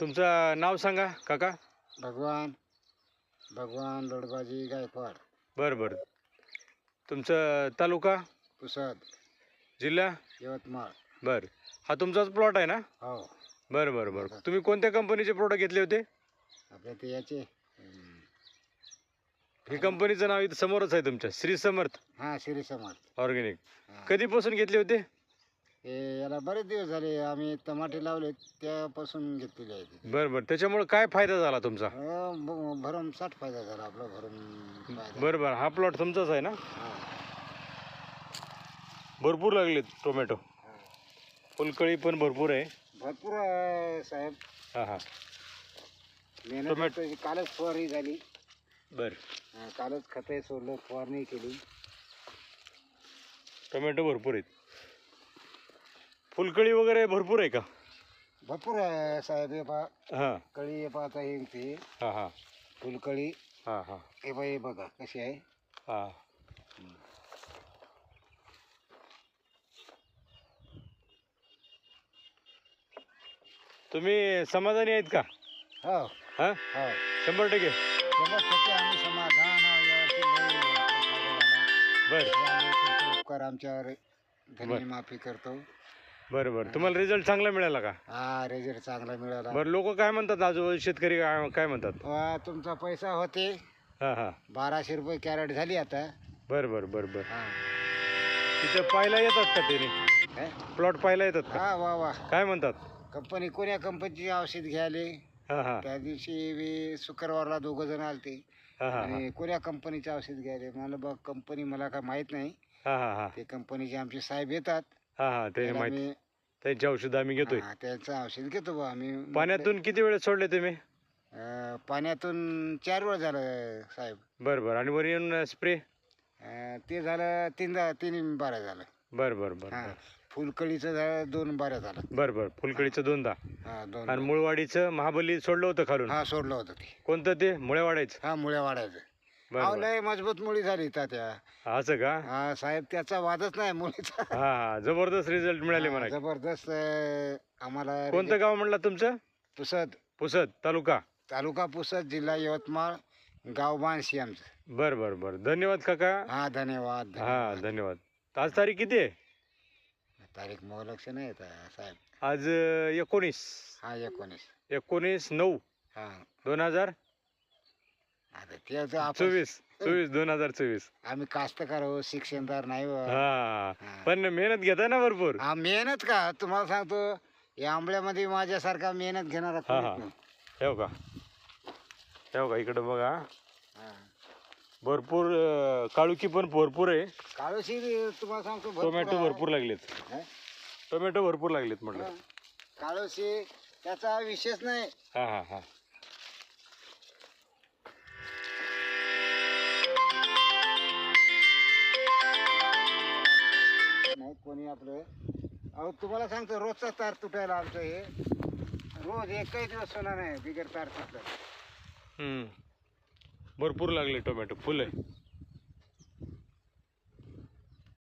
तुमचं नाव सांगा काका. भगवान भगवान लोडबाजी गायकवाड. बरं बरं. तुमचं तालुका? पुसद. जिल्हा? यवतमाळ. बरं. हा तुमचाच प्लॉट आहे ना? हो. बरं बरं बरं. तुम्ही कोणत्या कंपनीचे प्रोडक्ट घेतले होते? आपल्या ते याचे ही कंपनीचं नाव इथं समोरच आहे तुमच्या. श्री समर्थ. हा श्री समर्थ. ऑर्गॅनिक. हा. कधीपासून घेतले होते? हे याला बरेच दिवस झाले आम्ही टमाटे लावले त्यापासून घेतलेले आहे ते. बरं बरं. त्याच्यामुळे काय फायदा झाला तुमचा? हो, भ- भरमसाठ फायदा झाला आपला फायदा. बरं बरं. हा प्लॉट तुमचाच आहे ना? हा, भरपूर लागलेत टोमॅटो. फुलकळी पण भरपूर आहे. भरपूर आहे, साहेब. हां हां. मेहनत टोमॅटो- त्याची कालच फवारणी झाली. बरं. कालच खते सोडलं फवारणी केली. टोमॅटो भरपूर आहेत. फुलकळी वगैरे भरपूर आहे का? भरपूर आहे साहेब हे पहा. हां. कळी हे पाहता येईल ते हां हां. फुलकळी. हां हां. हे बघा हे बघा कशी आहे. हां. तुम्ही समाधानी आहेत का? हो. हां? हो. शंभर टक्के. शंभर टक्के आम्ही समाधान आहोत यावर्षी लई फायदा झाला. बरं. यामुळे तुमचे उपकार आमच्यावर धन्य माफी करतो. बरं बरं तुम्हाला रिझल्ट चांगला मिळाला का? हा रिझल्ट चांगला मिळाला. बरं लोक काय म्हणतात आजूबाजू शेतकरी काय काय म्हणतात? वा, तुमचा पैसा होते. हां हां. बाराशे रुपये कॅरेट झाली आता. बरं बरं बरं बरं. हा. तिथं पाहायला येतात का त्याने काय? प्लॉट पाहायला येतात का? हा वा वा. काय म्हणतात? कंपनी कोण्या कंपनीची औषध घ्यायले? हां हां. त्या दिवशी बी शुक्रवारला दोघं जण आलते. हां हां आणि कोण्या कंपनीचे औषध घ्यायले? मला बघ कंपनी मला काय माहीत नाही. हां हां हां. ते कंपनीचे आमचे साहेब येतात. हां हां ते त्याला माहिती. मी- त्यांची औषधं आम्ही घेतोय. हा, त्यांचं औषध घेतो बा आम्ही पाण्यातून किती वेळेस सोडले तुम्ही? अं, पाण्यातून चार वेळ झालं साहेब. बरं बरं. आणि वर येऊन स्प्रे अं, ते झालं तीनदा तीन बाऱ्या झालं. बरं बरं बरं हा फुलकळीचं झालं दोन बाऱ्या झालं. बरं बरं. फुलकळीचं दोनदा. हा दोन आणि मुळवाडीचं महाबली सोडलं होतं खालून. हा सोडलं होतं ते. कोणतं ते? मुळेवाडायचं हा मुळ्या वाढायचं बरं अहो, बरं लय मजबूत मुळी झाली त्या. असं का? हा साहेब त्याचा वादच नाही मुलीचा हा हा जबरदस्त रिझल्ट मिळाले म्हणा जबरदस्त अं, आम्हाला कोणतं गाव म्हणलं तुमचं? पुसद. पुसद तालुका. तालुका पुसद जिल्हा यवतमाळ गाव बाणशी आमचं. बरं बरं बरं. धन्यवाद काका. हा धन्यवाद हा धन्यवाद. आज तारीख किती आहे? तारीख मग लक्ष नाही येत आहे, साहेब. आज अं, एकोणीस. हा एकोणीस. एकोणीस नऊ. हा. दोन हजार? आता ते तर आपण चोवीस चोवीस दोन हजार चोवीस आम्ही कास्तकार हो शिक्षणदार नाही हो. पण मेहनत घेता ना भरपूर हा मेहनत का तुम्हाला सांगतो या आंबल्यामध्ये माझ्यासारखा मेहनत घेणारा हा, कोणीच हा. नाही. ठेव का ठेव का इकडं बघा हा. भरपूर अं, काळुकी पण भरपूर आहे काळोशी तुम्हाला सांगतो भरपूर टोमॅटो आहे. भरपूर लागलेत हा? टोमॅटो भरपूर लागलेत. म्हटलं काळोशी त्याचा विशेष नाही हा हा हा आपलं. अहो तुम्हाला सांगतो रोजचा तार तुटायला आमचं हे. रोज एकही दिवस होणार नाही बिगर तार तुटलं. हम्म. भरपूर लागले टोमॅटो फुलं. आहे